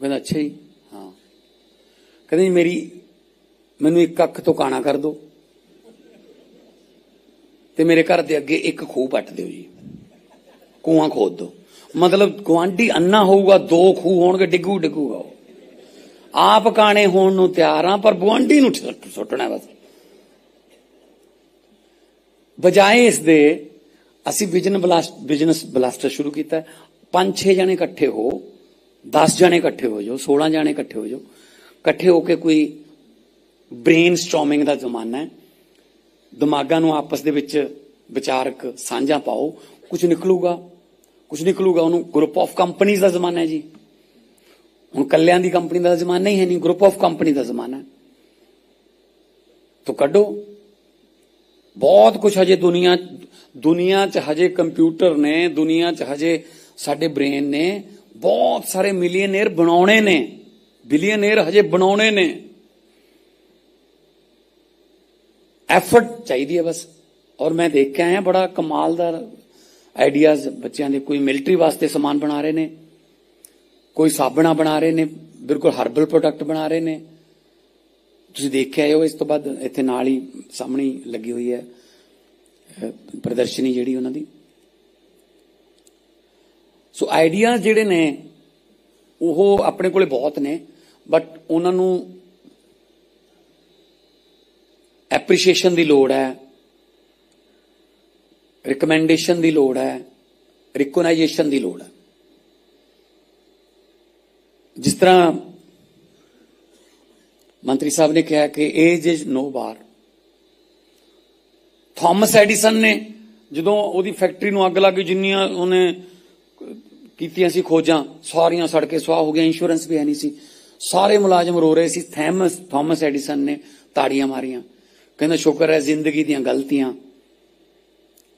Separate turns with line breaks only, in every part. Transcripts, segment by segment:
ਕਹਿੰਦਾ, ਅੱਛਾ ਜੀ, ਹਾਂ। ਕਹਿੰਦੇ ਜੀ, ਮੇਰੀ, ਮੈਨੂੰ ਇੱਕ ਅੱਖ ਤੋਂ ਕਾਣਾ ਕਰ ਦਿਓ। ਤੇ ਮੇਰੇ ਘਰ ਦੇ ਅੱਗੇ ਇੱਕ ਖੂਹ ਪੱਟ ਦਿਓ ਜੀ। ਕੂਆਂ ਖੋਦ ਦਿਓ। ਮਤਲਬ ਗਵਾਂਢੀ ਅੰਨਾ ਹੋਊਗਾ, ਦੋ ਖੂਹ ਹੋਣਗੇ, ਡਿੱਗੂ ਡਿੱਗੂਗਾ ਉਹ। ਆਪ ਕਾਣੇ ਹੋਣ ਨੂੰ ਤਿਆਰ ਆ, ਪਰ ਗਵਾਂਢੀ ਨੂੰ ਸੁੱਟਣਾ ਬਸ। ਬਜਾਏ ਇਸ ਦੇ, ਅਸੀਂ ਬਿਜਨ ਬਲਾਸਟ ਬਿਜ਼ਨਸ ਬਲਾਸਟਰ ਸ਼ੁਰੂ ਕੀਤਾ। ਪੰਜ ਛੇ ਜਣੇ ਇਕੱਠੇ ਹੋ 10 ਜਣੇ ਇਕੱਠੇ ਹੋ ਜਾਓ 16 ਜਣੇ ਇਕੱਠੇ ਹੋ ਜਾਓ। ਇਕੱਠੇ ਹੋ ਕੇ ਕੋਈ ਬ੍ਰੇਨ ਸਟਾਰਮਿੰਗ ਦਾ ਜ਼ਮਾਨਾ ਹੈ। ਦਿਮਾਗਾਂ ਨੂੰ ਆਪਸ ਦੇ ਵਿੱਚ ਵਿਚਾਰਕ ਸਾਂਝਾ ਪਾਓ। ਕੁਝ ਨਿਕਲੂਗਾ ਕੁਝ ਨਿਕਲੂਗਾ, ਉਹਨੂੰ ਗਰੁੱਪ ਆਫ ਕੰਪਨੀਆਂ ਦਾ ਜ਼ਮਾਨਾ ਹੈ ਜੀ। ਹੁਣ ਕੱਲਿਆਂ ਦੀ ਕੰਪਨੀ ਦਾ ਜ਼ਮਾਨਾ ਹੀ ਹੈ ਨਹੀਂ ਗਰੁੱਪ ਆਫ ਕੰਪਨੀ ਦਾ ਜ਼ਮਾਨਾ ਹੈ। ਤੋ ਕੱਢੋ। ਬਹੁਤ ਕੁਝ ਹਜੇ ਦੁਨੀਆ ਦੁਨੀਆ 'ਚ ਹਜੇ ਕੰਪਿਊਟਰ ਨੇ, ਦੁਨੀਆ 'ਚ ਹਜੇ ਸਾਡੇ ਬ੍ਰੇਨ ਨੇ ਬਹੁਤ ਸਾਰੇ ਮਿਲੀਅਨੇਅਰ ਬਣਾਉਣੇ ਨੇ। ਬਿਲੀਅਨੇਅਰ ਹਜੇ ਬਣਾਉਣੇ ਨੇ। ਐਫਰਟ ਚਾਹੀਦੀ ਹੈ ਬਸ। ਔਰ ਮੈਂ ਦੇਖ ਕੇ ਆਇਆ ਬੜਾ ਕਮਾਲ ਦਾ ਆਈਡੀਆਜ਼ ਬੱਚਿਆਂ ਦੇ। ਕੋਈ ਮਿਲਟਰੀ ਵਾਸਤੇ ਸਮਾਨ ਬਣਾ ਰਹੇ ਨੇ, ਕੋਈ ਸਾਬਣਾ ਬਣਾ ਰਹੇ ਨੇ, ਬਿਲਕੁਲ ਹਰਬਲ ਪ੍ਰੋਡਕਟ ਬਣਾ ਰਹੇ ਨੇ। ਤੁਸੀਂ ਦੇਖਿਆ ਆਏ ਇਸ ਤੋਂ ਬਾਅਦ ਇੱਥੇ ਨਾਲ ਹੀ ਸਾਹਮਣੇ ਲੱਗੀ ਹੋਈ ਹੈ ਪ੍ਰਦਰਸ਼ਨੀ ਜਿਹੜੀ ਉਹਨਾਂ ਦੀ। ਸੋ ਆਈਡੀਆ ਜਿਹੜੇ ਨੇ, ਉਹ ਆਪਣੇ ਕੋਲੇ ਬਹੁਤ ਨੇ ਬਟ ਉਹਨਾਂ ਨੂੰ ਐਪਰੀਸ਼ੀਏਸ਼ਨ ਦੀ ਲੋੜ ਹੈ ਰਿਕਮੈਂਡੇਸ਼ਨ ਦੀ ਲੋੜ ਹੈ ਰਿਕੋਗਨਾਈਜੇਸ਼ਨ ਦੀ ਲੋੜ ਹੈ। ਜਿਸ ਤਰ੍ਹਾਂ ਮੰਤਰੀ ਸਾਹਿਬ ਨੇ ਕਿਹਾ ਕਿ age is no bar Thomas Edison ਨੇ ਜਦੋਂ ਉਹਦੀ ਫੈਕਟਰੀ ਨੂੰ ਅੱਗ ਲੱਗੀ ਜਿੰਨੀਆਂ ਉਹਨੇ ਕੀਤੀਆਂ ਸੀ ਖੋਜਾਂ, ਸਾਰੀਆਂ ਸੜ ਕੇ ਸੁਆਹ ਹੋ ਗਈਆਂ ਇੰਸ਼ੋਰੈਂਸ ਵੀ ਹੈ ਨਹੀਂ ਸੀ। ਸਾਰੇ ਮੁਲਾਜ਼ਮ ਰੋ ਰਹੇ ਸੀ, ਥੈਮਸ, ਥਾਮਸ ਐਡੀਸਨ ਨੇ ਤਾੜੀਆਂ ਮਾਰੀਆਂ। ਕਹਿੰਦਾ, ਸ਼ੁਕਰ ਹੈ ਜ਼ਿੰਦਗੀ ਦੀਆਂ ਗਲਤੀਆਂ,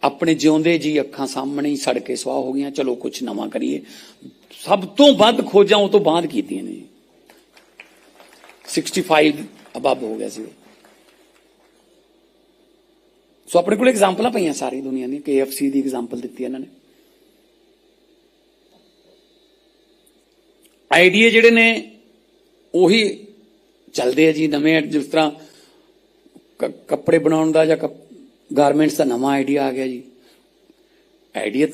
ਆਪਣੇ ਜਿਉਂਦੇ ਜੀ ਅੱਖਾਂ ਸਾਹਮਣੇ ਹੀ ਸੜ ਕੇ ਸੁਆਹ ਹੋ ਗਈਆਂ। ਚਲੋ ਕੁਝ ਨਵਾਂ ਕਰੀਏ। ਸਭ ਤੋਂ ਵੱਧ ਖੋਜਾਂ ਉਹ ਤੋਂ ਬਾਅਦ ਕੀਤੀਆਂ ਨੇ ਜੀ। 65 ਅਬਵ ਹੋ ਗਿਆ ਸੀ। ਸੋ ਆਪਣੇ ਕੋਲ ਐਗਜ਼ਾਮਪਲਾਂ ਪਈਆਂ ਸਾਰੀ ਦੁਨੀਆ ਦੀਆਂ KFC ਦੀ ਐਗਜ਼ਾਮਪਲ ਦਿੱਤੀ ਇਹਨਾਂ ਨੇ। ਆਈਡੀਆ ਜਿਹੜੇ ਨੇ, ਉਹੀ ਚੱਲਦੇ ਆ ਜੀ ਨਵੇਂ ਜਿਸ ਤਰ੍ਹਾਂ ਕ- ਕੱਪੜੇ ਬਣਾਉਣ ਦਾ ਜਾਂ ਗਾਰਮੈਂਟਸ ਦਾ ਨਵਾਂ ਆਈਡੀਆ ਆ ਗਿਆ ਜੀ। ਆਈਡੀਆ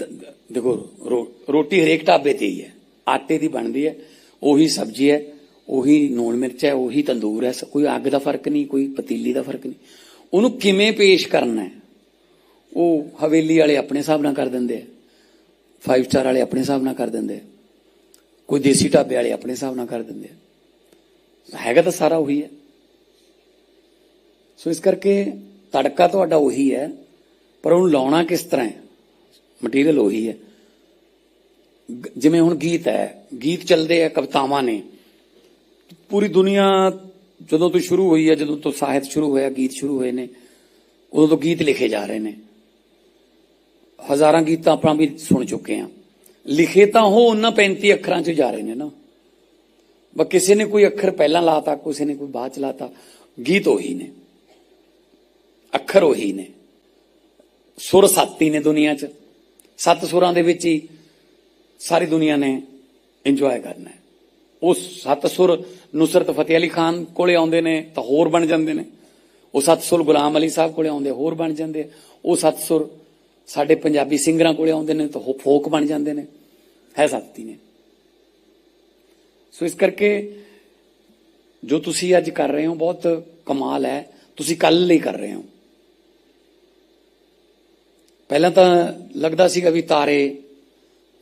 ਦੇਖੋ, ਰੋ- ਰੋਟੀ ਹਰੇਕ ਢਾਬੇ ਤੇ ਹੀ ਹੈ, ਆਟੇ ਦੀ ਬਣਦੀ ਹੈ, ਉਹੀ ਸਬਜ਼ੀ ਹੈ, ਉਹੀ ਨੂਣ ਮਿਰਚ ਹੈ, ਉਹੀ ਤੰਦੂਰ ਹੈ ਕੋਈ ਅੱਗ ਦਾ ਫ਼ਰਕ ਨਹੀਂ, ਕੋਈ ਪਤੀਲੀ ਦਾ ਫ਼ਰਕ ਨਹੀਂ। ਉਹਨੂੰ ਕਿਵੇਂ ਪੇਸ਼ ਕਰਨਾ ਹੈ, ਉਹ ਹਵੇਲੀ ਵਾਲੇ ਆਪਣੇ ਹਿਸਾਬ ਨਾਲ ਕਰ ਦਿੰਦੇ ਆ 5 ਸਟਾਰ ਵਾਲੇ ਆਪਣੇ ਹਿਸਾਬ ਨਾਲ ਕਰ ਦਿੰਦੇ ਆ। ਕੋਈ ਦੇਸੀ ਢਾਬੇ ਵਾਲੇ ਆਪਣੇ ਹਿਸਾਬ ਨਾਲ ਕਰ ਦਿੰਦੇ ਆ। ਹੈਗਾ ਤਾਂ ਸਾਰਾ ਉਹੀ ਹੈ। ਸੋ ਇਸ ਕਰਕੇ ਤੜਕਾ ਤੁਹਾਡਾ ਉਹੀ ਹੈ, ਪਰ ਉਹਨੂੰ ਲਾਉਣਾ ਕਿਸ ਤਰ੍ਹਾਂ ਹੈ? ਮਟੀਰੀਅਲ ਉਹੀ ਹੈ। ਜਿਵੇਂ ਹੁਣ ਗੀਤ ਹੈ, ਗੀਤ ਚੱਲਦੇ ਆ, ਕਵਿਤਾਵਾਂ ਨੇ। ਪੂਰੀ ਦੁਨੀਆ ਜਦੋਂ ਤੋਂ ਸ਼ੁਰੂ ਹੋਈ ਹੈ, ਜਦੋਂ ਤੋਂ ਸਾਹਿਤ ਸ਼ੁਰੂ ਹੋਇਆ, ਗੀਤ ਸ਼ੁਰੂ ਹੋਏ ਨੇ, ਉਦੋਂ ਤੋਂ ਗੀਤ ਲਿਖੇ ਜਾ ਰਹੇ ਨੇ। ਹਜ਼ਾਰਾਂ ਗੀਤ ਤਾਂ ਆਪਾਂ ਵੀ ਸੁਣ ਚੁੱਕੇ ਆ ਲਿਖੇ ਤਾਂ ਉਹ ਉਹਨਾਂ 35 ਅੱਖਰਾਂ 'ਚ ਜਾ ਰਹੇ ਨੇ ਨਾ। ਬਸ ਕਿਸੇ ਨੇ ਕੋਈ ਅੱਖਰ ਪਹਿਲਾਂ ਲਾਤਾ, ਕਿਸੇ ਨੇ ਕੋਈ ਬਾਅਦ ਚ ਲਾਤਾ। ਗੀਤ ਉਹੀ ਨੇ। ਅੱਖਰ ਉਹੀ ਨੇ। ਸੁਰ ਸੱਤ ਹੀ ਨੇ ਦੁਨੀਆ 'ਚ। ਸੱਤ ਸੁਰਾਂ ਦੇ ਵਿੱਚ ਹੀ ਸਾਰੀ ਦੁਨੀਆ ਨੇ ਇੰਜੋਏ ਕਰਨਾ ਹੈ। ਉਹ ਸੱਤ ਸੁਰ ਨੁਸਰਤ ਫਤਿਹ ਅਲੀ ਖਾਨ ਕੋਲੇ ਆਉਂਦੇ ਨੇ ਤਾਂ ਹੋਰ ਬਣ ਜਾਂਦੇ ਨੇ। ਉਹ ਸੱਤ ਸੁਰ ਗੁਲਾਮ ਅਲੀ ਸਾਹਿਬ ਕੋਲੇ ਆਉਂਦੇ ਹੋਰ ਬਣ ਜਾਂਦੇ ਉਹ ਸੱਤ ਸੁਰ ਸਾਡੇ ਪੰਜਾਬੀ ਸਿੰਗਰਾਂ ਕੋਲੇ ਆਉਂਦੇ ਨੇ ਤਾਂ ਉਹ ਫੋਕ ਬਣ ਜਾਂਦੇ ਨੇ। ਹੈ ਸਕਦੀ ਨੇ। ਸੋ ਇਸ ਕਰਕੇ ਜੋ ਤੁਸੀਂ ਅੱਜ ਕਰ ਰਹੇ ਹੋ ਬਹੁਤ ਕਮਾਲ ਹੈ। ਤੁਸੀਂ ਕੱਲ ਲਈ ਕਰ ਰਹੇ ਹੋ। ਪਹਿਲਾਂ ਤਾਂ ਲੱਗਦਾ ਸੀਗਾ ਵੀ ਤਾਰੇ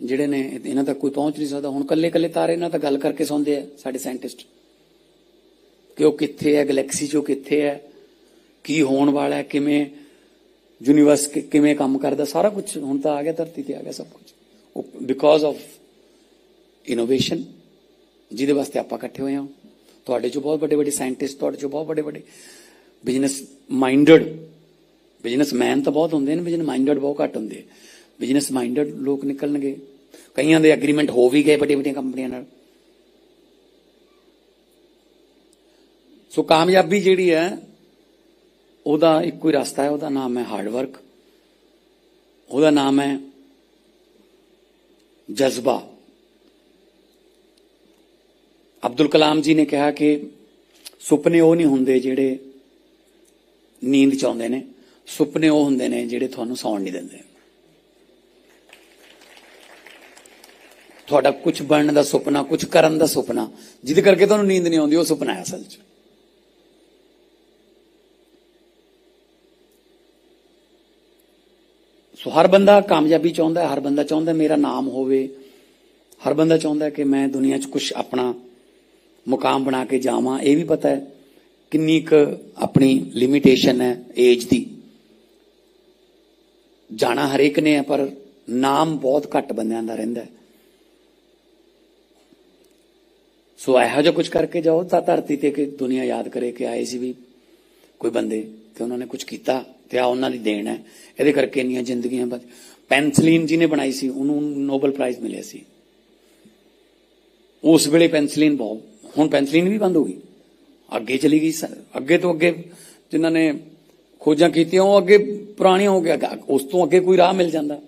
ਜਿਹੜੇ ਨੇ, ਇਹਨਾਂ ਤੱਕ ਕੋਈ ਪਹੁੰਚ ਨਹੀਂ ਸਕਦਾ। ਹੁਣ ਕੱਲੇ ਕੱਲੇ ਤਾਰੇ ਨਾਲ ਤਾਂ ਗੱਲ ਕਰਕੇ ਸੌਂਦੇ ਆ ਸਾਡੇ ਸਾਇੰਟਿਸਟ ਕਿ ਉਹ ਕਿੱਥੇ ਹੈ ਗੈਲੈਕਸੀ 'ਚ ਉਹ ਕਿੱਥੇ ਹੈ, ਕੀ ਹੋਣ ਵਾਲਾ ਹੈ, ਕਿਵੇਂ ਯੂਨੀਵਰਸ ਕਿਵੇਂ ਕੰਮ ਕਰਦਾ, ਸਾਰਾ ਕੁਝ ਹੁਣ ਤਾਂ ਆ ਗਿਆ, ਧਰਤੀ ਤੇ ਆ ਗਿਆ ਸਭ ਕੁਝ ਬਿਕੋਜ਼ ਆਫ ਇਨੋਵੇਸ਼ਨ ਜਿਹਦੇ ਵਾਸਤੇ ਆਪਾਂ ਇਕੱਠੇ ਹੋਏ ਹਾਂ। ਤੁਹਾਡੇ ਚੋਂ ਬਹੁਤ ਵੱਡੇ ਵੱਡੇ ਸਾਇੰਟਿਸਟ ਤੁਹਾਡੇ ਚੋਂ ਬਹੁਤ ਵੱਡੇ ਵੱਡੇ ਬਿਜ਼ਨਸ ਮਾਈਂਡਡ ਬਿਜ਼ਨਸਮੈਨ ਤਾਂ ਬਹੁਤ ਹੁੰਦੇ ਨੇ ਬਿਜ਼ਨਸ ਮਾਈਂਡਡ ਬਹੁਤ ਘੱਟ ਹੁੰਦੇ ਬਿਜ਼ਨਸ ਮਾਈਂਡਡ ਲੋਕ ਨਿਕਲਣਗੇ। ਕਈਆਂ ਦੇ ਐਗਰੀਮੈਂਟ ਹੋ ਵੀ ਗਏ ਵੱਡੀਆਂ ਵੱਡੀਆਂ ਕੰਪਨੀਆਂ ਨਾਲ। ਸੋ ਕਾਮਯਾਬੀ ਜਿਹੜੀ ਹੈ, ਉਹਦਾ ਇੱਕੋ ਹੀ ਰਸਤਾ ਹੈ, ਉਹਦਾ ਨਾਮ ਹੈ ਹਾਰਡ ਵਰਕ ਉਹਦਾ ਨਾਮ ਹੈ ਜਜ਼ਬਾ। ਅਬਦੁਲ ਕਲਾਮ ਜੀ ਨੇ ਕਿਹਾ ਕਿ ਸੁਪਨੇ ਉਹ ਨਹੀਂ ਹੁੰਦੇ ਜਿਹੜੇ ਨੀਂਦ ਚ ਆਉਂਦੇ ਨੇ, ਸੁਪਨੇ ਉਹ ਹੁੰਦੇ ਨੇ ਜਿਹੜੇ ਤੁਹਾਨੂੰ ਸੌਣ ਨਹੀਂ ਦਿੰਦੇ। ਤੁਹਾਡਾ ਕੁਝ ਬਣਨ ਦਾ ਸੁਪਨਾ ਕੁਝ ਕਰਨ ਦਾ ਸੁਪਨਾ, ਜਿਹਦੇ ਕਰਕੇ ਤੁਹਾਨੂੰ ਨੀਂਦ ਨਹੀਂ ਆਉਂਦੀ, ਉਹ ਸੁਪਨਾ ਹੈ ਅਸਲ 'ਚ। ਸੋ ਹਰ ਬੰਦਾ ਕਾਮਯਾਬੀ ਚਾਹੁੰਦਾ ਹੈ, ਹਰ ਬੰਦਾ ਚਾਹੁੰਦਾ ਮੇਰਾ ਨਾਮ ਹੋਵੇ। ਹਰ ਬੰਦਾ ਚਾਹੁੰਦਾ ਕਿ ਮੈਂ ਦੁਨੀਆ 'ਚ ਕੁਝ ਆਪਣਾ ਮੁਕਾਮ ਬਣਾ ਕੇ ਜਾਵਾਂ। ਇਹ ਵੀ ਪਤਾ ਹੈ ਕਿੰਨੀ ਕੁ ਆਪਣੀ ਲਿਮਿਟੇਸ਼ਨ ਹੈ ਏਜ ਦੀ। ਜਾਣਾ ਹਰੇਕ ਨੇ ਹੈ, ਪਰ ਨਾਮ ਬਹੁਤ ਘੱਟ ਬੰਦਿਆਂ ਦਾ ਰਹਿੰਦਾ ਹੈ। ਸੋ ਇਹੋ ਜਿਹਾ ਕੁਝ ਕਰਕੇ ਜਾਓ ਤਾਂ ਧਰਤੀ ਤੇ ਕਿ ਦੁਨੀਆ ਯਾਦ ਕਰੇ ਕਿ ਆਏ ਸੀ ਵੀ ਕੋਈ ਬੰਦੇ ਤੇ ਉਹਨਾਂ ਨੇ ਕੁਝ ਕੀਤਾ। ਤੇ ਆ ਉਹਨਾਂ ਦੀ ਦੇਣ ਹੈ। ਇਹਦੇ ਕਰਕੇ ਇੰਨੀਆਂ ਜ਼ਿੰਦਗੀਆਂ ਬਚ ਪੈਨਸਲੀਨ ਜਿਹਨੇ ਬਣਾਈ ਸੀ, ਉਹਨੂੰ ਨੋਬਲ ਪ੍ਰਾਈਜ਼ ਮਿਲਿਆ ਸੀ। ਉਸ ਵੇਲੇ ਪੈਨਸਲੀਨ ਬਹੁਤ ਹੁਣ ਪੈਨਸਲੀਨ ਵੀ ਬੰਦ ਹੋ ਗਈ। ਅੱਗੇ ਚਲੀ ਗਈ ਸ- ਅੱਗੇ ਤੋਂ ਅੱਗੇ ਜਿਨ੍ਹਾਂ ਨੇ ਖੋਜਾਂ ਕੀਤੀਆਂ, ਉਹ ਅੱਗੇ ਪੁਰਾਣੀਆਂ ਹੋ ਗਿਆ। ਉਸ ਤੋਂ ਅੱਗੇ ਕੋਈ ਰਾਹ ਮਿਲ ਜਾਂਦਾ।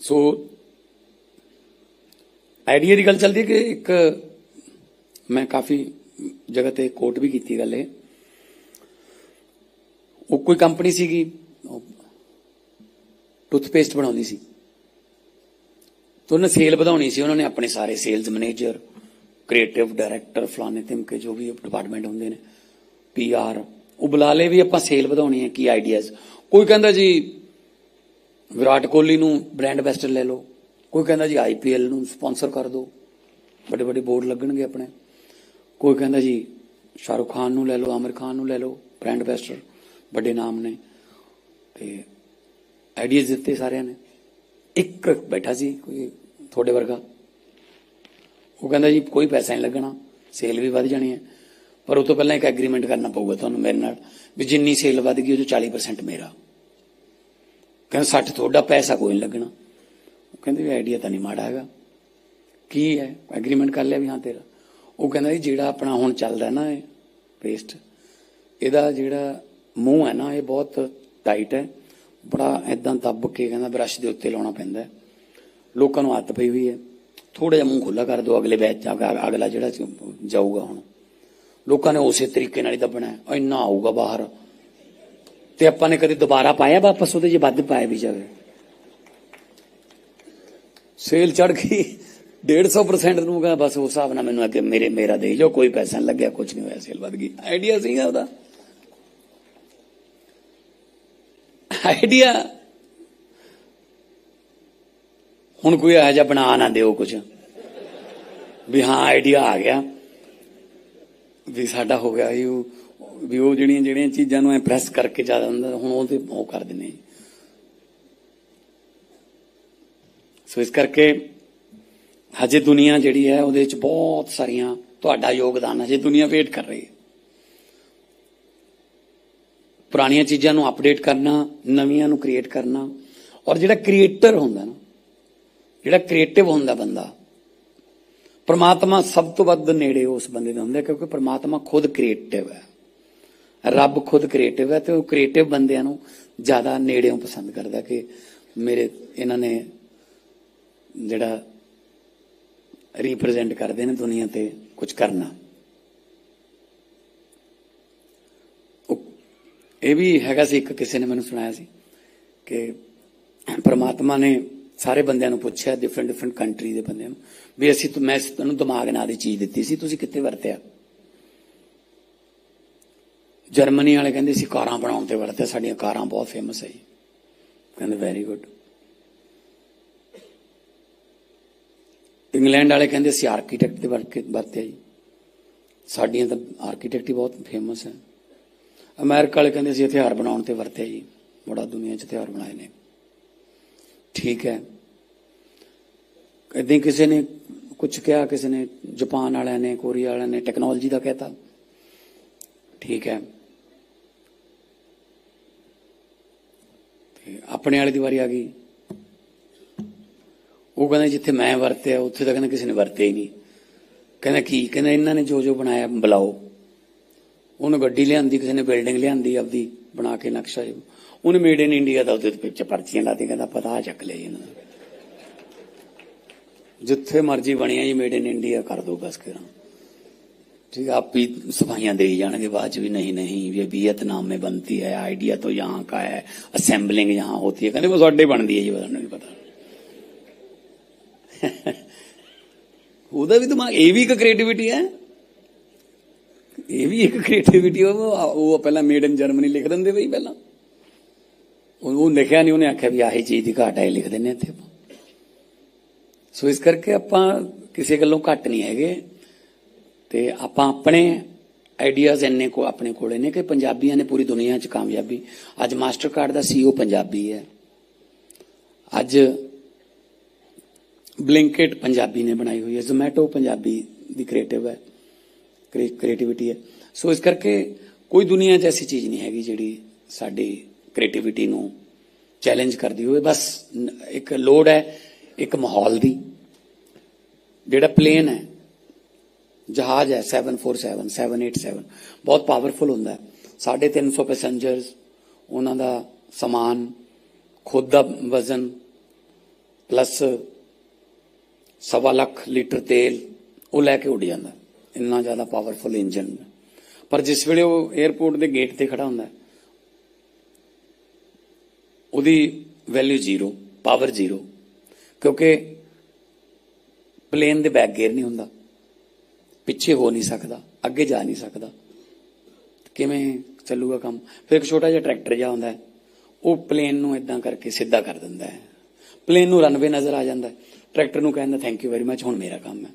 ਸੋ ਆਈਡੀਆ ਦੀ ਗੱਲ ਚੱਲਦੀ ਹੈ ਕਿ ਇੱਕ ਮੈਂ ਕਾਫੀ ਜਗ੍ਹਾ ਤੇ ਕੋਟ ਵੀ ਕੀਤੀ ਗੱਲ ਇਹ। ਉਹ ਕੋਈ ਕੰਪਨੀ ਸੀਗੀ ਟੂਥਪੇਸਟ ਬਣਾਉਂਦੀ ਸੀ। ਤੇ ਉਹਨੇ ਸੇਲ ਵਧਾਉਣੀ ਸੀ, ਉਹਨਾਂ ਨੇ ਆਪਣੇ ਸਾਰੇ ਸੇਲਸ ਮੈਨੇਜਰ, ਕ੍ਰੀਏਟਿਵ ਡਾਇਰੈਕਟਰ, ਫਲਾਣੇ ਤਿਮਕੇ ਜੋ ਵੀ ਡਿਪਾਰਟਮੈਂਟ ਹੁੰਦੇ ਨੇ ਪੀਆਰ ਉਹ ਬੁਲਾ ਲਏ ਵੀ ਆਪਾਂ ਸੇਲ ਵਧਾਉਣੀ ਹੈ, ਕੀ ਆਈਡੀਆਜ਼। ਕੋਈ ਕਹਿੰਦਾ ਜੀ, ਵਿਰਾਟ ਕੋਹਲੀ ਨੂੰ ਬ੍ਰਾਂਡ ਐਂਬੈਸਡਰ ਲੈ ਲਓ। ਕੋਈ ਕਹਿੰਦਾ ਜੀ ਆਈਪੀਐਲ ਨੂੰ ਸਪਾਂਸਰ ਕਰ ਦਿਓ। ਵੱਡੇ ਵੱਡੇ ਬੋਰਡ ਲੱਗਣਗੇ ਆਪਣੇ। ਕੋਈ ਕਹਿੰਦਾ ਜੀ, ਸ਼ਾਹਰੁਖ ਖਾਨ ਨੂੰ ਲੈ ਲਓ, ਆਮਿਰ ਖਾਨ ਨੂੰ ਲੈ ਲਓ ਬ੍ਰਾਂਡ ਐਂਬੈਸਡਰ ਵੱਡੇ ਨਾਮ ਨੇ, ਤੇ ਆਈਡੀਆਜ਼ ਦਿੱਤੇ ਸਾਰਿਆਂ ਨੇ। ਇੱਕ ਬੈਠਾ ਸੀ ਕੋਈ ਤੁਹਾਡੇ ਵਰਗਾ। ਉਹ ਕਹਿੰਦਾ ਜੀ, ਕੋਈ ਪੈਸਾ ਨਹੀਂ ਲੱਗਣਾ ਸੇਲ ਵੀ ਵੱਧ ਜਾਣੀ ਹੈ। ਪਰ ਉਹ ਤੋਂ ਪਹਿਲਾਂ ਇੱਕ ਐਗਰੀਮੈਂਟ ਕਰਨਾ ਪਊਗਾ ਤੁਹਾਨੂੰ ਮੇਰੇ ਨਾਲ, ਵੀ ਜਿੰਨੀ ਸੇਲ ਵੱਧ ਗਈ ਉਹ 'ਚੋਂ 40% ਮੇਰਾ। ਕਹਿੰਦਾ 60 ਤੁਹਾਡਾ ਪੈਸਾ ਕੋਈ ਨਹੀਂ ਲੱਗਣਾ। ਉਹ ਕਹਿੰਦੇ, ਵੀ ਆਈਡੀਆ ਤਾਂ ਨਹੀਂ ਮਾੜਾ ਹੈਗਾ। ਕੀ ਹੈ? ਐਗਰੀਮੈਂਟ ਕਰ ਲਿਆ ਵੀ ਹਾਂ ਤੇਰਾ। ਉਹ ਕਹਿੰਦਾ ਜੀ ਜਿਹੜਾ ਆਪਣਾ ਹੁਣ ਚੱਲਦਾ ਨਾ ਇਹ ਪੇਸਟ ਇਹਦਾ ਜਿਹੜਾ ਮੂੰਹ ਹੈ ਨਾ, ਇਹ ਬਹੁਤ ਟਾਈਟ ਹੈ। ਬੜਾ ਐਦਾਂ ਦੱਬ ਕੇ ਕਹਿੰਦਾ ਬ੍ਰਸ਼ ਦੇ ਉੱਤੇ ਲਾਉਣਾ ਪੈਂਦਾ ਲੋਕਾਂ ਨੂੰ ਆਦਤ ਪਈ ਹੋਈ ਹੈ। ਥੋੜਾ ਜਿਹਾ ਮੂੰਹ ਖੁੱਲਾ ਕਰ ਦਿਓ, ਅਗਲੇ ਬੈਚ ਅਗਲਾ ਜਿਹੜਾ ਜਾਊਗਾ ਹੁਣ। ਲੋਕਾਂ ਨੇ ਉਸੇ ਤਰੀਕੇ ਨਾਲ ਹੀ ਦੱਬਣਾ ਹੈ। ਇੰਨਾ ਆਊਗਾ ਬਾਹਰ। ਤੇ ਆਪਾਂ ਨੇ ਕਦੇ ਦੁਬਾਰਾ ਪਾਇਆ ਵਾਪਸ ਉਹਦੇ ਜੇ ਵੱਧ ਪਾਇਆ ਵੀ ਜਾਵੇ? ਸੇਲ ਚੜ ਗਈ। 150% ਨੂੰ ਕਹਾ ਬਸ ਉਸ ਹਿਸਾਬ ਨਾਲ ਮੈਨੂੰ ਅੱਗੇ ਮੇਰੇ, ਮੇਰਾ ਦੇ ਜੋ, ਕੋਈ ਪੈਸਾ ਨਹੀਂ ਲੱਗਿਆ ਕੁਝ ਨਹੀਂ ਹੋਇਆ ਸੇਲ ਵੱਧ ਗਈ। ਆਈਡੀਆ ਸੀਗਾ ਉਹਦਾ? ਆਈਡੀਆ? ਹੁਣ ਕੋਈ ਇਹੋ ਜਿਹਾ ਬਣਾ ਨਾ ਦਿਓ ਕੁਝ ਵੀ ਹਾਂ, ਆਈਡੀਆ ਆ ਗਿਆ। ਵੀ ਸਾਡਾ ਹੋ ਗਿਆ ਵੀ ਉਹ ਵੀ ਉਹ ਜਿਹੜੀਆਂ ਜਿਹੜੀਆਂ ਚੀਜ਼ਾਂ ਨੂੰ ਇੰਪ੍ਰੈਸ ਕਰਕੇ ਜ਼ਿਆਦਾ ਹੁੰਦਾ, ਹੁਣ ਉਹ ਤੇ ਉਹ ਕਰ ਦਿੰਦੇ ਸੋ ਇਸ ਕਰਕੇ ਹਜੇ ਦੁਨੀਆ ਜਿਹੜੀ ਹੈ ਉਹਦੇ ਵਿੱਚ ਬਹੁਤ ਸਾਰੀਆਂ ਤੁਹਾਡਾ ਯੋਗਦਾਨ ਹਜੇ ਦੁਨੀਆ ਵੇਟ ਕਰ ਰਹੀ ਹੈ। ਪੁਰਾਣੀਆਂ ਚੀਜ਼ਾਂ ਨੂੰ ਅਪਡੇਟ ਕਰਨਾ, ਨਵੀਆਂ ਨੂੰ ਕ੍ਰੀਏਟ ਕਰਨਾ ਔਰ ਜਿਹੜਾ ਕ੍ਰੀਏਟਰ ਹੁੰਦਾ ਨਾ, ਜਿਹੜਾ ਕ੍ਰੀਏਟਿਵ ਹੁੰਦਾ ਬੰਦਾ, ਪਰਮਾਤਮਾ ਸਭ ਤੋਂ ਵੱਧ ਨੇੜੇ ਉਸ ਬੰਦੇ ਦਾ ਹੁੰਦਾ ਕਿਉਂਕਿ ਪਰਮਾਤਮਾ ਖੁਦ ਕ੍ਰੀਏਟਿਵ ਹੈ। ਰੱਬ ਖੁਦ ਕ੍ਰੀਏਟਿਵ ਹੈ ਤੇ ਉਹ ਕ੍ਰੀਏਟਿਵ ਬੰਦਿਆਂ ਨੂੰ ਜ਼ਿਆਦਾ ਨੇੜਿਓਂ ਪਸੰਦ ਕਰਦਾ ਕਿ ਮੇਰੇ, ਇਹਨਾਂ ਨੇ ਜਿਹੜਾ ਰਿਪਰੈਜ਼ੈਂਟ ਕਰਦੇ ਨੇ ਦੁਨੀਆ ਤੇ ਕੁਝ ਕਰਨਾ। ਇਹ ਵੀ ਹੈਗਾ ਸੀ, ਇੱਕ ਕਿਸੇ ਨੇ ਮੈਨੂੰ ਸੁਣਾਇਆ ਸੀ ਕਿ ਪ੍ਰਮਾਤਮਾ ਨੇ ਸਾਰੇ ਬੰਦਿਆਂ ਨੂੰ ਪੁੱਛਿਆ ਡਿਫਰੈਂਟ ਡਿਫਰੈਂਟ ਕੰਟਰੀ ਦੇ ਬੰਦਿਆਂ ਨੂੰ, ਵੀ ਅਸੀਂ ਤੁ- ਮੈਂ ਤੁਹਾਨੂੰ ਦਿਮਾਗ ਨਾਲ ਦੀ ਚੀਜ਼ ਦਿੱਤੀ ਸੀ, ਤੁਸੀਂ ਕਿੱਥੇ ਵਰਤਿਆ? ਜਰਮਨੀ ਵਾਲੇ ਕਹਿੰਦੇ ਸੀ ਕਾਰਾਂ ਬਣਾਉਣ ਤੇ ਵਰਤਿਆ, ਸਾਡੀਆਂ ਕਾਰਾਂ ਬਹੁਤ ਫੇਮਸ ਹੈ ਜੀ। ਕਹਿੰਦੇ ਵੈਰੀ ਗੁੱਡ ਇੰਗਲੈਂਡ ਵਾਲੇ ਕਹਿੰਦੇ ਅਸੀਂ ਆਰਕੀਟੈਕਟ ਦੇ ਵਰਤ ਵਰਤਿਆ ਜੀ। ਸਾਡੀਆਂ ਤਾਂ ਆਰਕੀਟੈਕਟ ਹੀ ਬਹੁਤ ਫੇਮਸ ਹੈ। ਅਮਰੀਕਾ ਵਾਲੇ ਕਹਿੰਦੇ ਅਸੀਂ ਹਥਿਆਰ ਬਣਾਉਣ ਤੇ ਵਰਤਿਆ ਜੀ। ਬੜਾ ਦੁਨੀਆ 'ਚ ਹਥਿਆਰ ਬਣਾਏ ਨੇ। ਠੀਕ ਹੈ। ਇਦਾਂ ਕਿਸੇ ਨੇ ਕੁਝ ਕਿਹਾ, ਕਿਸੇ ਨੇ ਜਾਪਾਨ ਵਾਲਿਆਂ ਨੇ, ਕੋਰੀਆ ਵਾਲਿਆਂ ਨੇ ਟੈਕਨੋਲੋਜੀ ਦਾ ਕਹਿਤਾ। ਠੀਕ ਹੈ। ਤੇ ਆਪਣੇ ਵਾਲੇ ਦੀ ਵਾਰੀ ਆ ਗਈ। ਉਹ ਕਹਿੰਦੇ ਜਿੱਥੇ ਮੈਂ ਵਰਤਿਆ ਉੱਥੇ ਤਾਂ ਕਹਿੰਦੇ ਕਿਸੇ ਨੇ ਵਰਤਿਆ ਹੀ ਨਹੀਂ ਕਹਿੰਦਾ ਕੀ ਕਹਿੰਦਾ ਇਹਨਾਂ ਨੇ ਜੋ ਜੋ ਬਣਾਇਆ ਬੁਲਾਓ ਉਹਨੇ ਗੱਡੀ ਲਿਆਂਦੀ ਕਿਸੇ ਨੇ ਬਿਲਡਿੰਗ ਲਿਆਂਦੀ ਆਪਦੀ ਬਣਾ ਕੇ ਨਕਸ਼ਾ ਜਿਹਾ। ਉਹਨੇ ਮੇਡ ਇਨ ਇੰਡੀਆ ਦਾ ਉਹਦੇ ਵਿੱਚ ਪਰਚੀਆਂ ਲਾਤੀ ਕਹਿੰਦਾ ਪਤਾ ਆ ਚੱਕ ਲਿਆ ਜੀ ਇਹਨਾਂ ਦਾ ਜਿੱਥੇ ਮਰਜ਼ੀ ਬਣਿਆ ਜੀ ਮੇਡ ਇਨ ਇੰਡੀਆ ਕਰ ਦੋ ਬਸ ਕਰਾਂ ठीक है आप भी सफाइयां दे ही जानेंगे बाद च भी नहीं नहीं ये वियतनाम में बनती है आइडिया तो यहाँ का है असेंबलिंग यहाँ होती है कहते वो साडे बनती है जी पता नहीं पता ਉਹਦਾ ਵੀ ਦਿਮਾਗ, ਇਹ ਵੀ ਇੱਕ ਕ੍ਰੀਏਟੀਵਿਟੀ ਹੈ। ਇਹ ਵੀ ਇੱਕ ਕ੍ਰੀਏਟੀਵਿਟੀ ਉਹ ਉਹ ਪਹਿਲਾਂ ਮੇਡ ਇਨ ਜਰਮਨੀ ਲਿਖ ਦਿੰਦੇ ਬਈ ਪਹਿਲਾਂ। ਉਹ ਲਿਖਿਆ ਨਹੀਂ ਉਹਨੇ ਆਖਿਆ ਵੀ ਆਹੀ ਚੀਜ਼ ਦੀ ਘਾਟ ਹੈ ਇਹ ਲਿਖ ਦਿੰਦੇ ਇੱਥੇ ਆਪਾਂ। ਸੋ ਇਸ ਕਰਕੇ ਆਪਾਂ ਕਿਸੇ ਗੱਲੋਂ ਘੱਟ ਨਹੀਂ ਹੈਗੇ। ਤੇ ਆਪਾਂ ਆਪਣੇ ਆਈਡੀਆਜ਼ ਇੰਨੇ ਕੋ, ਆਪਣੇ ਕੋਲੇ ਨੇ ਕਿ ਪੰਜਾਬੀਆਂ ਨੇ ਪੂਰੀ ਦੁਨੀਆ 'ਚ ਕਾਮਯਾਬੀ। ਅੱਜ ਮਾਸਟਰ ਕਾਰਡ ਦਾ ਸੀਈਓ ਪੰਜਾਬੀ ਹੈ। ਅੱਜ ਬਲਿੰਕਟ ਪੰਜਾਬੀ ਨੇ ਬਣਾਈ ਹੋਈ ਹੈ ਜ਼ੋਮੈਟੋ ਪੰਜਾਬੀ ਦੀ ਕ੍ਰੀਏਟਿਵ ਹੈ ਕ੍ਰੀਏਟੀਵਿਟੀ ਹੈ। ਸੋ ਇਸ ਕਰਕੇ ਕੋਈ ਦੁਨੀਆ 'ਚ ਐਸੀ ਚੀਜ਼ ਨਹੀਂ ਹੈਗੀ ਜਿਹੜੀ ਸਾਡੀ ਕ੍ਰੀਏਟੀਵਿਟੀ ਨੂੰ ਚੈਲੰਜ ਕਰਦੀ ਹੋਵੇ। ਬਸ ਇੱਕ ਲੋੜ ਹੈ, ਇੱਕ ਮਾਹੌਲ ਦੀ, ਜਿਹੜਾ ਪਲੇਨ ਹੈ। ਜਹਾਜ਼ ਹੈ 747 787 ਬਹੁਤ ਪਾਵਰਫੁਲ ਹੁੰਦਾ ਹੈ। 350 ਪੈਸੇਂਜਰਸ ਉਹਨਾਂ ਦਾ ਸਮਾਨ, ਖੁਦ ਦਾ ਵਜ਼ਨ ਪਲੱਸ ਸਵਾ ਲੱਖ ਲੀਟਰ ਤੇਲ ਉਹ ਲੈ ਕੇ ਉੱਡ ਜਾਂਦਾ। ਇੰਨਾ ਜ਼ਿਆਦਾ ਪਾਵਰਫੁਲ ਇੰਜਨ ਪਰ ਜਿਸ ਵੇਲੇ ਉਹ 에ਅਰਪੋਰਟ ਦੇ ਗੇਟ ਤੇ ਖੜਾ ਹੁੰਦਾ, ਉਹਦੀ ਵੈਲਿਊ ਜ਼ੀਰੋ ਪਾਵਰ ਜ਼ੀਰੋ ਕਿਉਂਕਿ ਪਲੇਨ ਦੇ ਬੈਕ ਗੇਅਰ ਨਹੀਂ ਹੁੰਦਾ। ਪਿੱਛੇ ਹੋ ਨਹੀਂ ਸਕਦਾ, ਅੱਗੇ ਜਾ ਨਹੀਂ ਸਕਦਾ। ਕਿਵੇਂ ਚੱਲੂਗਾ ਕੰਮ? ਫਿਰ ਇੱਕ ਛੋਟਾ ਜਿਹਾ ਟਰੈਕਟਰ ਜਿਹਾ ਹੁੰਦਾ ਉਹ ਪਲੇਨ ਨੂੰ ਇਦਾਂ ਕਰਕੇ ਸਿੱਧਾ ਕਰ ਦਿੰਦਾ ਹੈ। ਪਲੇਨ ਨੂੰ ਰਨਵੇ ਨਜ਼ਰ ਆ ਜਾਂਦਾ ਹੈ। ਟਰੈਕਟਰ ਨੂੰ ਕਹਿੰਦਾ ਥੈਂਕ ਯੂ ਵੈਰੀ ਮੱਚ ਹੁਣ ਮੇਰਾ ਕੰਮ ਹੈ।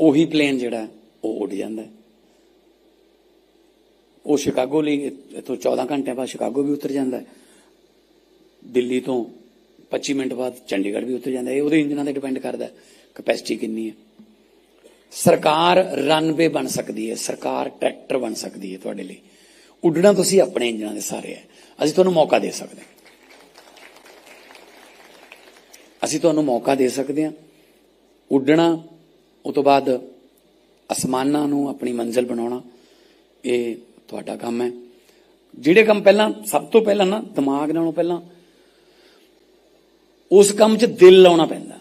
ਉਹੀ ਪਲੇਨ ਜਿਹੜਾ, ਉਹ ਉੱਡ ਜਾਂਦਾ ਉਹ ਸ਼ਿਕਾਗੋ ਲਈ, ਇਥੋਂ 14 ਘੰਟਿਆਂ ਬਾਅਦ ਸ਼ਿਕਾਗੋ ਵੀ ਉਤਰ ਜਾਂਦਾ ਦਿੱਲੀ ਤੋਂ 25 ਮਿੰਟ ਬਾਅਦ ਚੰਡੀਗੜ੍ਹ ਵੀ ਉਤਰ ਜਾਂਦਾ ਇਹ ਉਹਦੇ ਇੰਜਨਾਂ ਤੇ ਡਿਪੈਂਡ ਕਰਦਾ ਕਪੈਸਿਟੀ ਕਿੰਨੀ ਹੈ। ਸਰਕਾਰ ਰਨਵੇ ਬਣ ਸਕਦੀ ਹੈ, ਸਰਕਾਰ ਟਰੈਕਟਰ ਬਣ ਸਕਦੀ ਹੈ ਤੁਹਾਡੇ ਲਈ। ਉੱਡਣਾ ਤੁਸੀਂ ਆਪਣੇ ਇੰਜਨਾਂ ਦੇ ਸਾਰੇ ਹੈ। ਅਸੀਂ ਤੁਹਾਨੂੰ ਮੌਕਾ ਦੇ ਸਕਦੇ ਹਾਂ। ਅਸੀਂ ਤੁਹਾਨੂੰ ਮੌਕਾ ਦੇ ਸਕਦੇ ਹਾਂ ਉੱਡਣਾ ਉਸ ਤੋਂ ਬਾਅਦ ਅਸਮਾਨਾਂ ਨੂੰ ਆਪਣੀ ਮੰਜ਼ਿਲ ਬਣਾਉਣਾ ਇਹ ਤੁਹਾਡਾ ਕੰਮ ਹੈ ਜਿਹੜੇ ਕੰਮ ਪਹਿਲਾਂ ਸਭ ਤੋਂ ਪਹਿਲਾਂ ਨਾ ਦਿਮਾਗ ਨਾਲੋਂ ਪਹਿਲਾਂ ਉਸ ਕੰਮ 'ਚ ਦਿਲ ਲਾਉਣਾ ਪੈਂਦਾ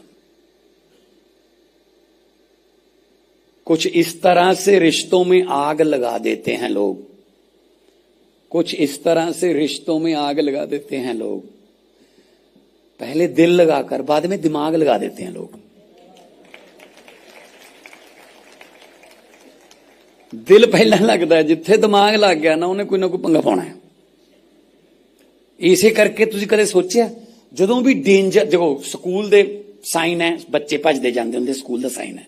कुछ इस तरह से रिश्तों में आग लगा देते हैं लोग कुछ इस तरह से रिश्तों में आग लगा देते हैं लोग पहले दिल लगाकर बाद में दिमाग लगा देते हैं लोग ਦਿਲ ਪਹਿਲਾਂ ਲੱਗਦਾ ਹੈ, ਜਿੱਥੇ ਦਿਮਾਗ ਲੱਗ ਗਿਆ ਨਾ ਉਹਨੇ ਕੋਈ ਨਾ ਕੋਈ ਪੰਗਾ ਪਾਉਣਾ ਹੈ ਇਸੇ ਕਰਕੇ ਤੁਸੀਂ ਕਦੇ ਸੋਚਿਆ ਜਦੋਂ ਵੀ ਡੇਂਜਰ ਦੇਖੋ ਸਕੂਲ ਦੇ ਸਾਈਨ ਹੈ ਬੱਚੇ ਭੱਜਦੇ ਜਾਂਦੇ ਹੁੰਦੇ ਸਕੂਲ ਦਾ ਸਾਈਨ ਹੈ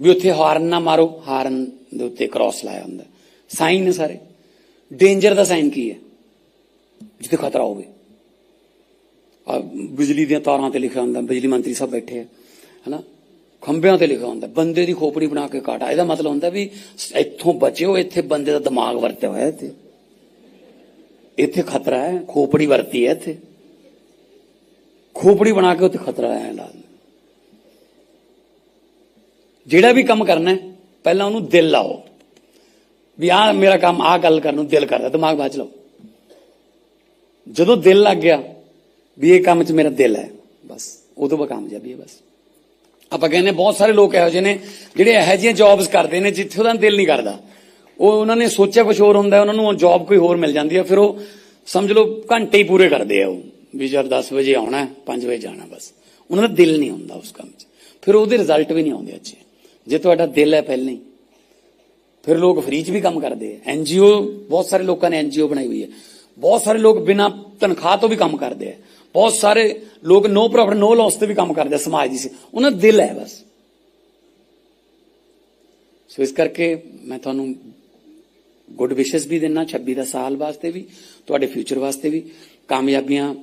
ਵੀ ਉੱਥੇ ਹਾਰਨ ਨਾ ਮਾਰੋ ਹਾਰਨ ਦੇ ਉੱਤੇ ਕ੍ਰਾਸ ਲਾਇਆ ਹੁੰਦਾ ਸਾਈਨ ਨੇ ਸਾਰੇ ਡੇਂਜਰ ਦਾ ਸਾਈਨ ਕੀ ਹੈ ਜਿੱਥੇ ਖਤਰਾ ਹੋਵੇ ਆ ਬਿਜਲੀ ਦੀਆਂ ਤਾਰਾਂ ਤੇ ਲਿਖਿਆ ਹੁੰਦਾ, ਬਿਜਲੀ ਮੰਤਰੀ ਸਾਹਿਬ ਬੈਠੇ ਆ, ਹਨਾ? ਖੰਭਿਆਂ ਤੇ ਲਿਖਿਆ ਹੁੰਦਾ, ਬੰਦੇ ਦੀ ਖੋਪੜੀ ਬਣਾ ਕੇ ਕਾਟਾ। ਇਹਦਾ ਮਤਲਬ ਹੁੰਦਾ ਵੀ ਇੱਥੋਂ ਬਚਿਓ, ਇੱਥੇ ਬੰਦੇ ਦਾ ਦਿਮਾਗ ਵਰਤਿਆ ਹੋਇਆ ਇੱਥੇ। ਇੱਥੇ ਖਤਰਾ ਹੈ, ਖੋਪੜੀ ਵਰਤੀ ਹੈ ਇੱਥੇ। ਖੋਪੜੀ ਬਣਾ ਕੇ ਉੱਥੇ ਖਤਰਾ ਹੈ ਲਾ ਜਿਹੜਾ ਵੀ ਕੰਮ ਕਰਨਾ ਹੈ, ਪਹਿਲਾਂ ਉਹਨੂੰ ਦਿਲ ਲਾਓ। ਵੀ ਆਹ ਮੇਰਾ ਕੰਮ, ਆਹ ਗੱਲ ਕਰਨ ਨੂੰ ਦਿਲ ਕਰਦਾ, ਦਿਮਾਗ ਬਾਅਦ ਚ ਲਾਓ। ਜਦੋਂ ਦਿਲ ਲੱਗ ਗਿਆ ਵੀ ਇਹ ਕੰਮ 'ਚ ਮੇਰਾ ਦਿਲ ਹੈ। ਬਸ, ਉਦੋਂ ਬਾ ਕਾਮਯਾਬੀ ਹੈ ਬਸ। ਆਪਾਂ ਕਹਿੰਦੇ ਬਹੁਤ ਸਾਰੇ ਲੋਕ ਇਹੋ ਜਿਹੇ ਨੇ ਜਿਹੜੇ ਇਹੋ ਜਿਹੀਆਂ ਜੌਬਸ ਕਰਦੇ ਨੇ ਜਿੱਥੇ ਉਹਦਾ ਦਿਲ ਨਹੀਂ ਕਰਦਾ। ਉਹ ਉਹਨਾਂ ਨੇ ਸੋਚਿਆ ਕੁਝ ਹੋਰ ਹੁੰਦਾ, ਉਹਨਾਂ ਨੂੰ ਜੌਬ ਕੋਈ ਹੋਰ ਮਿਲ ਜਾਂਦੀ ਹੈ, ਫਿਰ ਉਹ ਸਮਝ ਲਓ ਘੰਟੇ ਹੀ ਪੂਰੇ ਕਰਦੇ ਆ ਉਹ, ਵੀ ਜਦ 10 ਵਜੇ ਆਉਣਾ 5 ਵਜੇ ਜਾਣਾ ਬਸ। ਉਹਨਾਂ ਦਾ ਦਿਲ ਨਹੀਂ ਹੁੰਦਾ ਉਸ ਕੰਮ 'ਚ। ਫਿਰ ਉਹਦੇ ਰਿਜ਼ਲਟ ਵੀ ਨਹੀਂ ਆਉਂਦੇ ਅੱਛੇ ਜੇ ਤੁਹਾਡਾ ਦਿਲ ਹੈ ਪਹਿਲਾਂ ਹੀ, ਫਿਰ ਲੋਕ ਫ੍ਰੀ 'ਚ ਵੀ ਕੰਮ ਕਰਦੇ ਆ। ਐਨਜੀਓ ਬਹੁਤ ਸਾਰੇ ਲੋਕਾਂ ਨੇ ਐਨਜੀਓ ਬਣਾਈ ਹੋਈ ਹੈ। ਬਹੁਤ ਸਾਰੇ ਲੋਕ ਬਿਨਾਂ ਤਨਖਾਹ ਤੋਂ ਵੀ ਕੰਮ ਕਰਦੇ ਆ। ਬਹੁਤ ਸਾਰੇ ਲੋਕ ਨੋ ਪ੍ਰੋਫਿਟ, ਨੋ ਲਾਸ ਤੇ ਵੀ ਕੰਮ ਕਰਦੇ ਸਮਾਜ ਦੀ ਸੇ। ਉਹਨਾਂ ਦਾ ਦਿਲ ਹੈ ਬਸ। ਸੋ ਇਸ ਕਰਕੇ ਮੈਂ ਤੁਹਾਨੂੰ ਗੁੱਡ ਵਿਸ਼ੇਸ ਵੀ ਦੇਣਾ 26 ਦਾ ਸਾਲ ਵਾਸਤੇ ਵੀ, ਤੁਹਾਡੇ ਫਿਊਚਰ ਵਾਸਤੇ ਵੀ। ਕਾਮਯਾਬੀਆਂ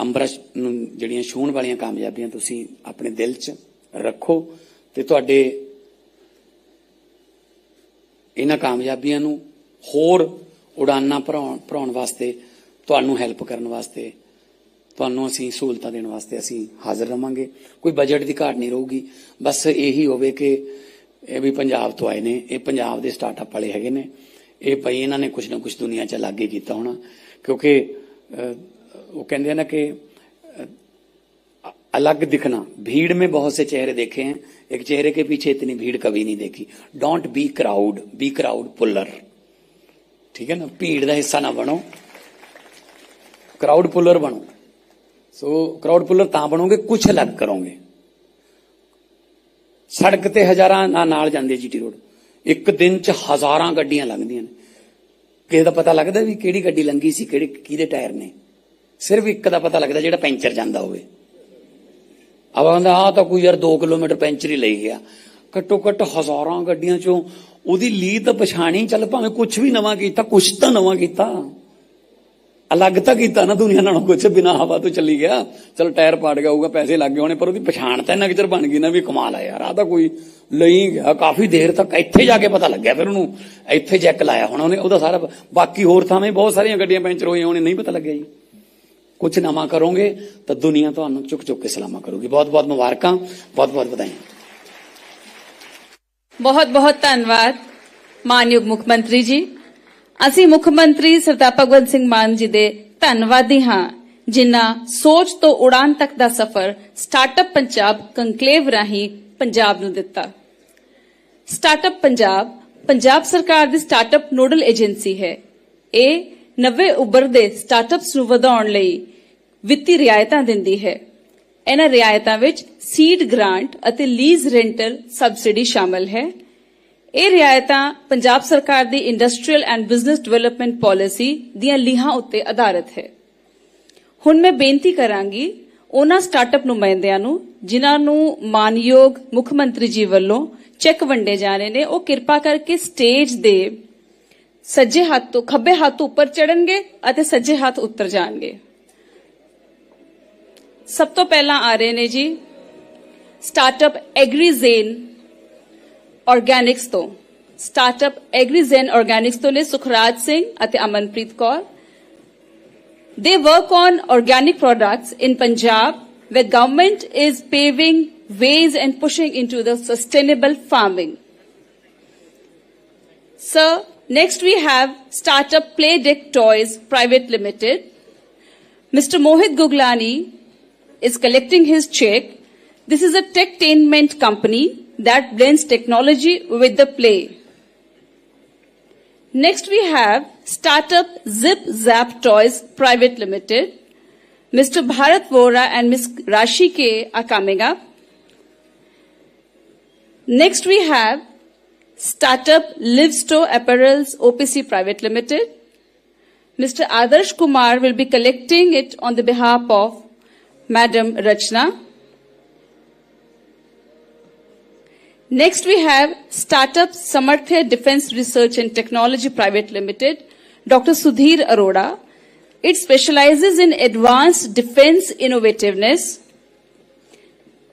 ਅੰਬਰਸ਼ ਨੂੰ ਜਿਹੜੀਆਂ ਛੂਹਣ ਵਾਲੀਆਂ ਕਾਮਯਾਬੀਆਂ ਤੁਸੀਂ ਆਪਣੇ ਦਿਲ 'ਚ ਰੱਖੋ ਤੇ ਤੁਹਾਡੇ ਇਹਨਾਂ ਕਾਮਯਾਬੀਆਂ ਨੂੰ ਹੋਰ ਉਡਾਨਾਂ ਭਰਾਉਣ ਭਰਾਉਣ ਵਾਸਤੇ, ਤੁਹਾਨੂੰ ਹੈਲਪ ਕਰਨ ਵਾਸਤੇ ਤੁਹਾਨੂੰ ਅਸੀਂ ਸਹੂਲਤਾਂ ਦੇਣ ਵਾਸਤੇ ਅਸੀਂ ਹਾਜ਼ਰ ਰਵਾਂਗੇ ਕੋਈ ਬਜਟ ਦੀ ਘਾਟ ਨਹੀਂ ਰਹੂਗੀ ਬਸ ਇਹੀ ਹੋਵੇ ਕਿ ਇਹ ਵੀ ਪੰਜਾਬ ਤੋਂ ਆਏ ਨੇ ਇਹ ਪੰਜਾਬ ਦੇ ਸਟਾਰਟਅਪ ਵਾਲੇ ਹੈਗੇ ਨੇ ਇਹ ਭਈ ਇਹਨਾਂ ਨੇ ਕੁਝ ਨਾ ਕੁਝ ਦੁਨੀਆ 'ਚ ਲਾਗੇ ਕੀਤਾ ਹੋਣਾ ਕਿਉਂਕਿ ਅਹ, ਉਹ ਕਹਿੰਦੇ ਆ ਨਾ ਕਿ अलग दिखना भीड़ में बहुत से चेहरे देखे हैं एक चेहरे के पीछे इतनी भीड़ कभी नहीं देखी don't be crowd be crowd puller ठीक है ना भीड़ का हिस्सा ना बनो क्राउड पुलर बनो ਸੋ ਕਰਾਊਡ ਪੁਲਰ ਤਾਂ ਬਣੋਗੇ ਕੁਝ ਅਲੱਗ ਕਰੋਗੇ। ਸੜਕ ਤੇ ਹਜ਼ਾਰਾਂ ਨਾ- ਨਾਲ ਜਾਂਦੇ ਜੀਟੀ ਰੋਡ ਇੱਕ ਦਿਨ ਚ ਹਜ਼ਾਰਾਂ ਗੱਡੀਆਂ ਲੰਘਦੀਆਂ ਨੇ। ਕਿਸੇ ਦਾ ਪਤਾ ਲੱਗਦਾ ਵੀ ਕਿਹੜੀ ਗੱਡੀ ਲੰਘੀ ਸੀ, ਕਿਹੜੇ, ਕਿਹਦੇ ਟਾਇਰ ਨੇ? ਸਿਰਫ ਇੱਕ ਦਾ ਪਤਾ ਲੱਗਦਾ ਜਿਹੜਾ ਪੈਂਚਰ ਜਾਂਦਾ ਹੋਵੇ। ਆਵਾ ਕਹਿੰਦਾ ਆ ਤਾਂ ਕੋਈ ਯਾਰ 2 ਕਿਲੋਮੀਟਰ ਪੈਂਚਰ ਹੀ ਲਈ ਗਿਆ ਘੱਟੋ ਘੱਟ ਹਜ਼ਾਰਾਂ ਗੱਡੀਆਂ ਚੋਂ ਉਹਦੀ ਲੀਡ ਤਾਂ ਪਛਾਣੀ, ਚੱਲ ਭਾਵੇਂ ਕੁਝ ਵੀ ਨਵਾਂ ਕੀਤਾ ਕੁਝ ਤਾਂ ਨਵਾਂ ਕੀਤਾ। ਅਲੱਗ ਤਾਂ ਕੀਤਾ ਨਾ ਦੁਨੀਆ ਨਾਲੋਂ ਕੁਝ ਬਿਨਾ ਹਵਾ ਤੋਂ ਚੱਲੀ ਗਿਆ। ਚਲ ਟਾਇਰ ਪਾੜ ਗਿਆ ਹੋਊਗਾ, ਪੈਸੇ ਲੱਗ ਗਏ ਹੋਣੇ, ਪਰ ਉਹਦੀ ਪਛਾਣ ਤਾਂ ਇੰਨਾ ਕਿਚਰ ਬਣ ਗਈ ਨਾ ਵੀ ਕਮਾਲ ਆ ਯਾਰ ਆ ਤਾਂ ਕੋਈ ਲਈ ਗਿਆ। ਕਾਫੀ ਦੇਰ ਤੱਕ ਇੱਥੇ ਜਾ ਕੇ ਪਤਾ ਲੱਗਿਆ ਫਿਰ ਉਹਨੂੰ। ਇੱਥੇ ਚੈੱਕ ਲਾਇਆ ਹੁਣ ਉਹਨੇ, ਉਹਦਾ ਸਾਰਾ ਬਾਕੀ ਹੋਰ ਥਾਵੇਂ ਬਹੁਤ ਸਾਰੀਆਂ ਗੱਡੀਆਂ ਪੈਂਚਰ ਹੋਈਆਂ ਉਹਨੇ ਨਹੀਂ ਪਤਾ ਲੱਗਿਆ ਜੀ। ਕੁਝ ਨਵਾਂ ਕਰੋਗੇ ਤਾਂ ਦੁਨੀਆ ਤੁਹਾਨੂੰ ਚੁੱਕ ਚੁੱਕ ਕੇ ਸਲਾਮਾ ਕਰੂਗੀ। ਬਹੁਤ ਬਹੁਤ ਮੁਬਾਰਕਾਂ, ਬਹੁਤ ਬਹੁਤ ਵਧਾਈਆਂ।
ਬਹੁਤ ਬਹੁਤ ਧੰਨਵਾਦ, ਮਾਨਯੋਗ ਮੁੱਖ ਮੰਤਰੀ ਜੀ। ਅਸੀਂ ਮੁੱਖ ਮੰਤਰੀ ਸਰਦਾਰ ਭਗਵੰਤ ਸਿੰਘ ਮਾਨ ਜੀ ਦੇ ਧੰਨਵਾਦੀ ਹਾਂ, ਜਿਨ੍ਹਾਂ ਸੋਚ ਤੋਂ ਉਡਾਨ ਤੱਕ ਦਾ ਸਫ਼ਰ ਸਟਾਰਟਅਪ ਪੰਜਾਬ ਕੰਕਲੇਵ ਰਾਹੀਂ ਪੰਜਾਬ ਨੂੰ ਦਿੱਤਾ। ਸਟਾਰਟਅਪ ਪੰਜਾਬ ਪੰਜਾਬ ਸਰਕਾਰ ਦੀ ਸਟਾਰਟਅਪ ਨੋਡਲ ਏਜੰਸੀ ਹੈ। ਇਹ ਨਵੇਂ ਉੱਭਰਦੇ ਸਟਾਰਟਅਪਸ ਨੂੰ ਵਧਾਉਣ ਲਈ ਵਿੱਤੀ ਰਿਆਇਤਾਂ ਦਿੰਦੀ ਹੈ। ਇਹਨਾਂ ਰਿਆਇਤਾਂ ਵਿੱਚ ਸੀਡ ਗ੍ਰਾਂਟ ਅਤੇ ਲੀਜ਼ ਰੈਂਟਲ ਸਬਸਿਡੀ ਸ਼ਾਮਲ ਹੈ। ਇਹ ਰਿਆਇਤਾਂ ਪੰਜਾਬ ਸਰਕਾਰ ਦੀ industrial and business development policy ਦੀਆਂ ਲੀਹਾਂ ਉੱਤੇ ਆਧਾਰਿਤ ਹੈ। ਹੁਣ ਮੈਂ ਬੇਨਤੀ ਕਰਾਂਗੀ ਉਹਨਾਂ ਸਟਾਰਟਅਪ ਨੁਮਾਇੰਦਿਆਂ ਨੂੰ, ਜਿਨ੍ਹਾਂ ਨੂੰ ਮਾਨਯੋਗ ਮੁੱਖ ਮੰਤਰੀ ਜੀ ਵੱਲੋਂ ਚੈੱਕ ਵੰਡੇ ਜਾ ਰਹੇ ਨੇ, ਉਹ ਕਿਰਪਾ ਕਰਕੇ ਸਟੇਜ ਦੇ ਸੱਜੇ ਹੱਥ ਤੋਂ, ਖੱਬੇ ਹੱਥ ਤੋਂ ਉੱਪਰ ਚੜਨਗੇ ਅਤੇ ਸੱਜੇ ਹੱਥ ਉੱਤਰ ਜਾਣਗੇ। ਸਭ ਤੋਂ ਪਹਿਲਾਂ ਆ ਰਹੇ ਨੇ ਜੀ ਸਟਾਰਟਅਪ ਐਗਰੀਜ਼ੇਨ ਆਰਗੈਨਿਕਸ ਤੋਂ ਸਟਾਰਟਅਪ ਐਗਰੀਜ਼ੇਨ ਆਰਗੈਨਿਕਸ ਤੋਂ ਨੇ ਸੁਖਰਾਜ ਸਿੰਘ ਅਤੇ Amanpreet Kaur They work on organic products in Punjab, where government is paving ways and pushing into the sustainable farming. Sir, next we have Startup Playdeck Toys Private Limited. Mr. Mohit Guglani is collecting his check. This is a techtainment company that blends technology with the play. Next, we have startup Zip Zap Toys Private Limited. Mr. Bharat Vora and Ms. Rashi K are coming up. Next, we have startup Livestow Apparels OPC Private Limited. Mr. Adarsh Kumar will be collecting it on the behalf of Madam Rachna. Next, we have Startup Samarthya Defense Research and Technology Private Limited, Dr. Sudhir Arora. It specializes in advanced defense innovativeness.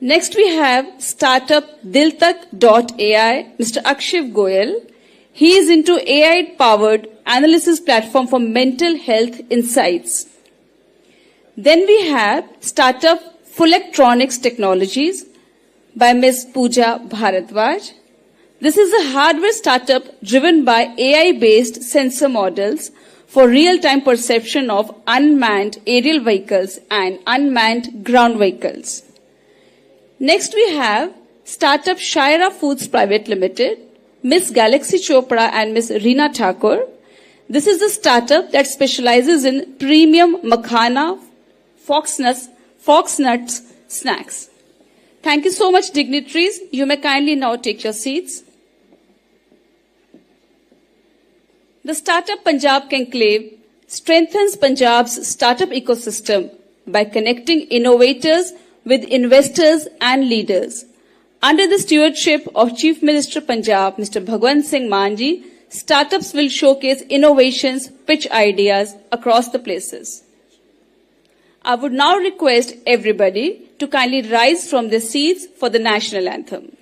Next, we have Startup Diltak.ai, Mr. Akshiv Goyal. He is into AI-powered analysis platform for mental health insights. Then we have Startup Fullectronics Technologies, by Ms. Pooja Bharadwaj. This is a hardware startup driven by AI based sensor models for real time perception of unmanned aerial vehicles and unmanned ground vehicles. Next, we have startup Shaira Foods Private Limited, Ms. Galaxy Chopra and Ms. Reena Thakur. This is a startup that specializes in premium makhana, fox nuts, fox nuts snacks. Thank you so much, dignitaries. You may kindly now take your seats. The Startup Punjab Conclave strengthens Punjab's startup ecosystem by connecting innovators with investors and leaders. Under the stewardship of Chief Minister Punjab, Mr. Bhagwan Singh Manji, startups will showcase innovations, pitch ideas across the places. I would now request everybody to kindly rise from their seats for the national anthem.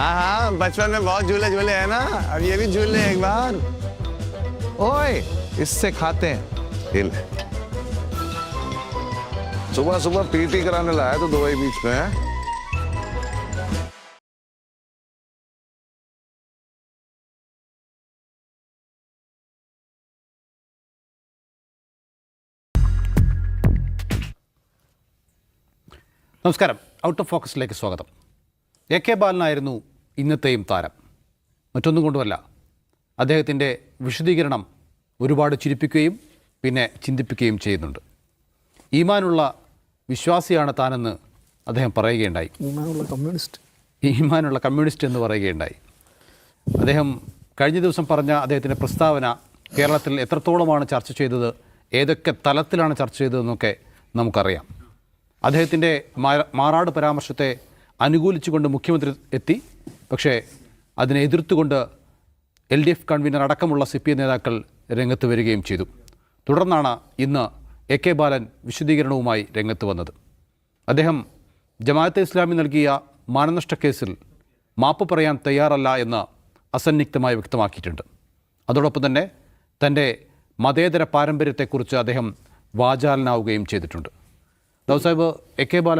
बचपन में बहुत झूले झूले हैं ना अब ये भी झूल ले एक बार ओए इससे खाते हैं ये ले। सुबह सुबह पीटी कराने लाया तो दो ही बीच में है
നമസ്കാരം ഔട്ട് ഓഫ് ഫോക്കസിലേക്ക് സ്വാഗതം എ കെ ബാലനായിരുന്നു ഇന്നത്തെയും താരം. മറ്റൊന്നും കൊണ്ടുമല്ല അദ്ദേഹത്തിന്റെ വിശദീകരണം ഒരുപാട് ചിരിപ്പിക്കുകയും പിന്നെ ചിന്തിപ്പിക്കുകയും ചെയ്യുന്നുണ്ട്. ഈമാനുള്ള വിശ്വാസിയാണ് താനെന്ന് അദ്ദേഹം പറയുകയുണ്ടായി.
ഈമാനുള്ള കമ്മ്യൂണിസ്റ്റ്.
ഈമാനുള്ള കമ്മ്യൂണിസ്റ്റ് എന്ന് പറയുകയുണ്ടായി. അദ്ദേഹം കഴിഞ്ഞ ദിവസം പറഞ്ഞ അദ്ദേഹത്തിന്റെ പ്രസ്താവന കേരളത്തിൽ എത്രത്തോളമാണ് ചർച്ച ചെയ്തത് ഏതൊക്കെ തലത്തിലാണ് ചർച്ച ചെയ്തതെന്നൊക്കെ നമുക്കറിയാം. അദ്ദേഹത്തിന്റെ മാറാട് പരാമർശത്തെ അനുകൂലിച്ചുകൊണ്ട് മുഖ്യമന്ത്രി എത്തി. പക്ഷേ അതിനെ എതിർത്തുകൊണ്ട് എൽ ഡി എഫ് കൺവീനർ അടക്കമുള്ള സി പി എം നേതാക്കൾ രംഗത്ത് വരികയും ചെയ്തു. തുടർന്നാണ് ഇന്ന് എ കെ ബാലൻ വിശദീകരണവുമായി രംഗത്ത് വന്നത്. അദ്ദേഹം ജമാഅത്തെ ഇസ്ലാമി നൽകിയ മാനനഷ്ട കേസിൽ മാപ്പ് പറയാൻ തയ്യാറല്ല എന്ന് അസന്നിഗ്ധമായി വ്യക്തമാക്കിയിട്ടുണ്ട്. അതോടൊപ്പം തന്നെ തന്റെ മതേതര പാരമ്പര്യത്തെക്കുറിച്ച് അദ്ദേഹം വാചാലനാവുകയും ചെയ്തിട്ടുണ്ട്. ദൗസാഹിബ് എ കെ ബാലൻ